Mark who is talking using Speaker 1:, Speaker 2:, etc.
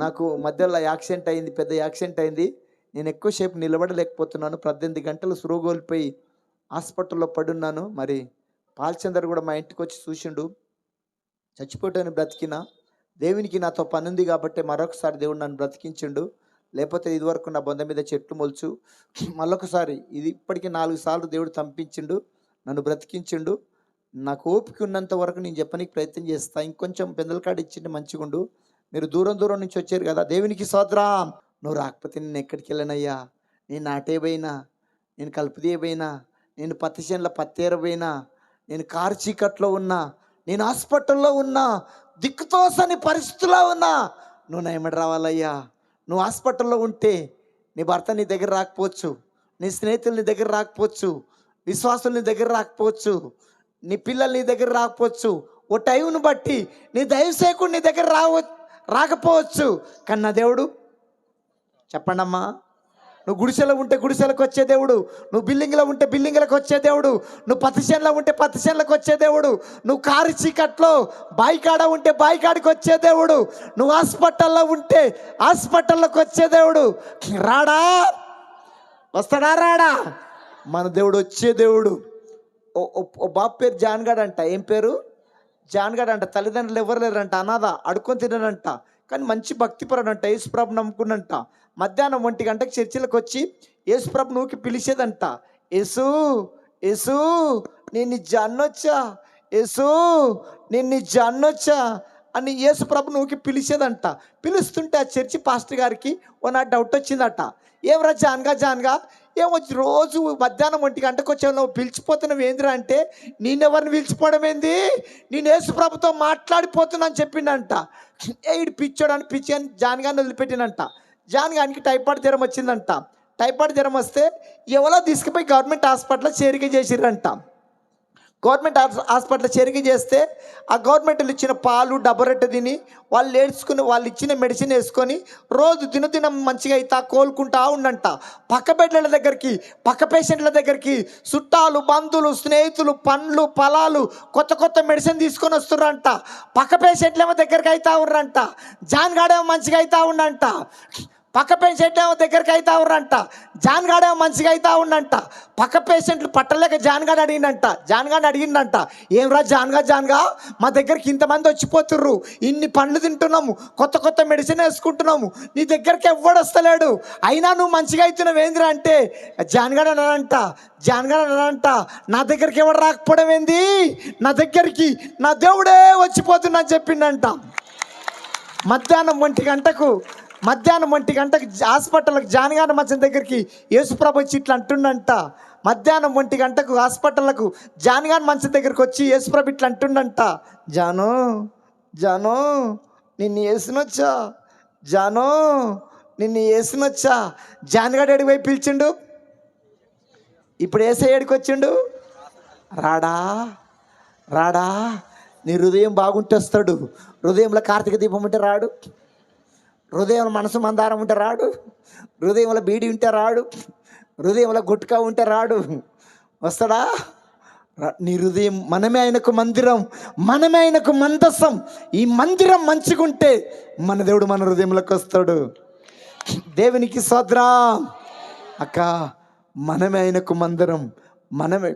Speaker 1: నాకు మధ్యలో యాక్సిడెంట్ అయింది పెద్ద యాక్సిడెంట్ అయింది. నేను ఎక్కువసేపు నిలబడలేకపోతున్నాను. పద్దెనిమిది గంటలు సురువు హాస్పిటల్లో పడున్నాను. మరి పాల్చందర్ కూడా మా ఇంటికి వచ్చి చూసిండు. చచ్చిపోయాను బ్రతికిన దేవునికి నాతో పనుంది కాబట్టి మరొకసారి దేవుడు నన్ను బ్రతికించిండు. లేకపోతే ఇదివరకు నా బొంద మీద చెట్లు మొలుచు మళ్ళొకసారి ఇది ఇప్పటికీ నాలుగు సార్లు దేవుడు చంపించిండు నన్ను బ్రతికించిండు. నాకు ఓపిక ఉన్నంత వరకు నేను చెప్పడానికి ప్రయత్నం చేస్తాను ఇంకొంచెం పెందలకాడ ఇచ్చిండి మంచిగుండు. మీరు దూరం దూరం నుంచి వచ్చారు కదా దేవునికి సోదరా నువ్వు రాకపోతే నేను ఎక్కడికి వెళ్ళనయ్యా? నేను నాటేపోయినా నేను కలుపుదేపోయినా నేను పత్తి చేనుల పత్తేరపోయినా నేను కారు చీకట్లో ఉన్నా? నేను హాస్పిటల్లో ఉన్నా? దిక్కుతోసని పరిస్థితుల్లో ఉన్నా? నువ్వు నా రావాలయ్యా. నువ్వు హాస్పిటల్లో ఉంటే నీ భర్త నీ దగ్గర రాకపోవచ్చు. నీ స్నేహితులు నీ దగ్గర రాకపోవచ్చు. విశ్వాసులు నీ దగ్గర రాకపోవచ్చు. నీ పిల్లలు నీ దగ్గర రాకపోవచ్చు. ఓ టైంను బట్టి నీ దైవసేకుడు నీ దగ్గర రావచ్చు రాకపోవచ్చు. కన్నా దేవుడు చెప్పండమ్మా. నువ్వు గుడిసెలో ఉంటే గుడిసెలకు వచ్చే దేవుడు నువ్వు బిల్డింగ్లో ఉంటే బిల్డింగ్లకు వచ్చే దేవుడు నువ్వు పత్తిశేన్లో ఉంటే పత్తిశేన్లకు వచ్చే దేవుడు నువ్వు కారు చీకట్లో బాయికాడ ఉంటే బాయికాడికి వచ్చే దేవుడు నువ్వు హాస్పిటల్లో ఉంటే హాస్పిటల్లోకి వచ్చే దేవుడు. రాడా? వస్తాడా రాడా? మన దేవుడు వచ్చే దేవుడు. ఓ ఓ- ఓ బాబు పేరు జాన్గాడ్ అంట ఏం పేరు? జాన్గాడ్ అంట తల్లిదండ్రులు ఎవరు లేరంట అనాథ అడుక్కొని తినడంట కానీ మంచి భక్తిపరుడు అంట యేసుప్రభు నమ్ముకున్నంట. మధ్యాహ్నం ఒంటి గంటకి చర్చిలకు వచ్చి యేసుప్రభు నువ్వుకి పిలిచేదంట యేసు యేసు నేను జన్నొచ్చా యేసు నేను జన్నొచ్చా అని యేసుప్రభు నువ్వుకి పిలిచేదంట. పిలుస్తుంటే ఆ చర్చి పాస్టర్ గారికి ఓ నా డౌట్ వచ్చిందట. ఏమరా జాన్గా జాన్గా ఏమో రోజు మధ్యాహ్నం ఒంటి గంటకు వచ్చావు నువ్వు పిలిచిపోతున్నావు ఏందిరా అంటే నేనెవరిని పిలిచిపోవడం ఏంది? నేను యేసుప్రభుతో మాట్లాడిపోతున్నాను చెప్పిండంట. ఏడు పిచ్చోడు అని పిచ్చి అని జాన్గాని వదిలిపెట్టినంట జాన్గానికి టైఫాయిడ్ జ్వరం వచ్చిందంట. టైఫాయిడ్ జ్వరం వస్తే ఎవరో తీసుకుపోయి గవర్నమెంట్ హాస్పిటల్లో చేరిక చేసిర్రంట. గవర్నమెంట్ హాస్పిటల్ హాస్పిటల్లో చేరిక చేస్తే ఆ గవర్నమెంట్లు ఇచ్చిన పాలు డబ్బరెట్ట తిని వాళ్ళు ఏడ్చుకుని వాళ్ళు ఇచ్చిన మెడిసిన్ వేసుకొని రోజు దినదినం మంచిగా అవుతా కోలుకుంటా ఉండంట. పక్క బిడ్డల దగ్గరికి పక్క పేషెంట్ల దగ్గరికి చుట్టాలు బంధువులు స్నేహితులు పండ్లు ఫలాలు కొత్త కొత్త మెడిసిన్ తీసుకొని వస్తుర్రంట. పక్క పేషెంట్లేమో దగ్గరికి అవుతా ఉర్రంట జాన్గాడేమో మంచిగా అవుతా ఉండంట పక్క పేషెంట్ ఏమో దగ్గరికి అవుతా ఉర్రంట జాన్గాడేమో మంచిగా అవుతా ఉండంట. పక్క పేషెంట్లు పట్టలేక జాన్గాడు అడిగిందంట జాన్ గాడు అడిగిందంట రా జాన్గా జాన్గా మా దగ్గరికి ఇంతమంది వచ్చిపోతుర్రు. ఇన్ని పండ్లు తింటున్నాము. కొత్త కొత్త మెడిసిన్ వేసుకుంటున్నాము. నీ దగ్గరికి ఎవ్వడు వస్తలేడు. అయినా నువ్వు మంచిగా అవుతున్నావు ఏందిరా అంటే జాన్గాడు అనంట జాన్గాడు అన్నాడంట నా దగ్గరికి ఎవడు రాకపోవడం ఏంది? నా దగ్గరికి నా దేవుడే వచ్చిపోతున్నా చెప్పిండంట. మధ్యాహ్నం ఒంటి గంటకు మధ్యాహ్నం ఒంటి గంటకు హాస్పిటల్కి జానగాన మధ్యం దగ్గరికి యేసుప్రభు వచ్చి ఇట్లా అంటుండంట. మధ్యాహ్నం ఒంటి గంటకు హాస్పిటల్కు జానగాన మంచం దగ్గరికి వచ్చి యేసుప్రభు ఇట్లా అంటుండంట. జాను జాను నిన్ను వేసినొచ్చా జాను నిన్ను వేసినొచ్చా జానగాడు ఎడికి పోయి పిలిచిండు? ఇప్పుడు వేసే ఏడికి వచ్చిండు? రాడా రాడా నీ హృదయం బాగుంటే వస్తాడు. హృదయంలో కార్తీక దీపం ఉంటే రాడు. హృదయంలో మనసు మందారం ఉంటే రాడు. హృదయంలో బీడి ఉంటే రాడు. హృదయంలో గుట్కా ఉంటే రాడు. వస్తాడా? నీ హృదయం మనమే ఆయనకు మందిరం. మనమే ఆయనకు మందసం. ఈ మందిరం మంచిగుంటే మన దేవుడు మన హృదయంలోకి వస్తాడు. దేవునికి సోద్రా అక్క మనమే ఆయనకు మందిరం. మనమే